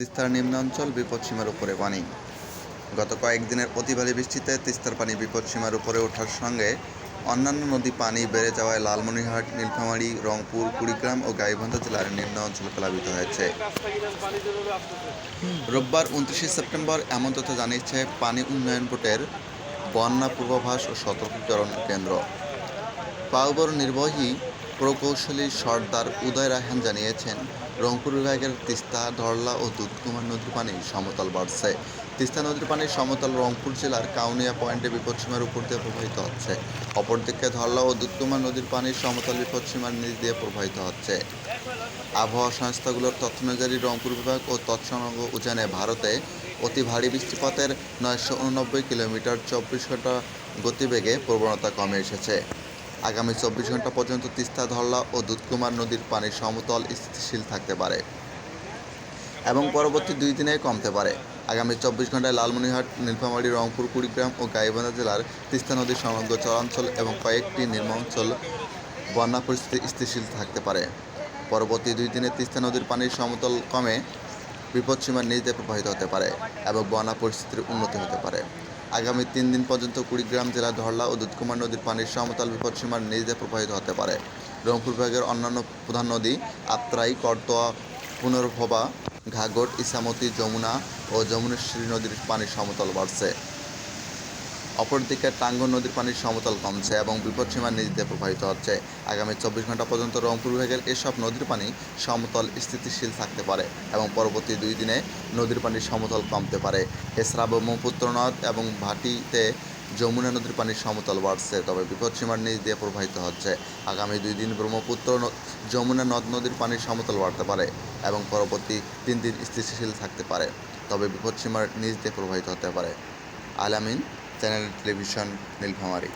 তিস্তার নিম্ন নিম্নাঞ্চল বিপদসীমার উপরে পানি। গত কয়েকদিনের অতি ভারী বৃষ্টিতে তিস্তার পানি বিপদসীমার উপরে ওঠার সঙ্গে অন্যান্য নদী পানি বেড়ে যাওয়ায় লালমনিরহাট, নীলফামারী, রংপুর, কুড়িগ্রাম ও গাইবান্ধা জেলার নিম্ন অঞ্চল প্লাবিত হয়েছে। রোববার উনত্রিশে সেপ্টেম্বর এমন তথ্য জানিয়েছে পানি উন্নয়ন বোর্ডের বন্যা পূর্বাভাস ও সতর্কীকরণ কেন্দ্র। পাউবর নির্বাহী প্রকৌশলী সর্দার উদয় রায়হান জানিয়েছেন, রংপুর বিভাগের তিস্তা, ধরলা ও দুধকুমার নদীর পানি সমতল বাড়ছে। তিস্তা নদীর পানি সমতল রংপুর জেলার কাউনিয়া পয়েন্টে বিপদসীমার উপর দিয়ে প্রবাহিত হচ্ছে। অপরদিকে ধরলা ও দুধকুমার নদীর পানি সমতল বিপদসীমার নিচ দিয়ে প্রবাহিত হচ্ছে। আবহাওয়া সংস্থাগুলোর তথ্য অনুযায়ী রংপুর বিভাগ ও তৎসংলগ্ন উজানে ভারতে অতি ভারী বৃষ্টিপাতের নয়শো উননব্বই কিলোমিটার চব্বিশ ঘণ্টা গতিবেগে প্রবণতা কমে এসেছে। আগামী চব্বিশ ঘণ্টা পর্যন্ত তিস্তা ধরলা ও দুধকুমার নদীর পানি সমতল স্থিতিশীল থাকতে পারে এবং পরবর্তী দুই দিনে কমতে পারে। আগামী চব্বিশ ঘন্টায় লালমনিরহাট, নীলফামারী, রংপুর, কুড়িগ্রাম ও গাইবান্ধা জেলার তিস্তা নদীর সমগ্র চরাঞ্চল এবং কয়েকটি নিম্নাঞ্চল বন্যা পরিস্থিতি স্থিতিশীল থাকতে পারে। পরবর্তী দুই দিনে তিস্তা নদীর পানির সমতল কমে বিপদসীমার নিচ প্রবাহিত হতে পারে এবং বন্যা পরিস্থিতির উন্নতি হতে পারে। আগামী তিন দিন পর্যন্ত কুড়িগ্রাম জেলার ধরলা ও দুধকুমার নদীর পানির সমতল বিপদসীমার নিচ দিয়ে প্রবাহিত হতে পারে। রংপুর বিভাগের অন্যান্য প্রধান নদী আত্রাই, করতোয়া, পুনর্ভবা, ঘাগট ইসামতি যমুনা ও যমুনেশ্বরী নদীর পানির সমতল বাড়ছে। অপরদিকে টাঙ্গন নদীর পানির সমতল কমছে এবং বিপদসীমার নিচ দিয়ে প্রবাহিত হচ্ছে। আগামী চব্বিশ ঘণ্টা পর্যন্ত রংপুর বিভাগের এসব নদীর পানি সমতল স্থিতিশীল থাকতে পারে এবং পরবর্তী দুই দিনে নদীর পানির সমতল কমতে পারে। এছাড়া ব্রহ্মপুত্র নদ এবং ভাটিতে যমুনা নদীর পানির সমতল বাড়ছে, তবে বিপদসীমার নিচ দিয়ে প্রবাহিত হচ্ছে। আগামী দুই দিন ব্রহ্মপুত্র যমুনা নদ নদীর পানির সমতল বাড়তে পারে এবং পরবর্তী তিন দিন স্থিতিশীল থাকতে পারে, তবে বিপদসীমার নিচ দিয়ে প্রবাহিত হতে পারে। আলামিন চ্যানেল টেলিভিশন নীলফামারী।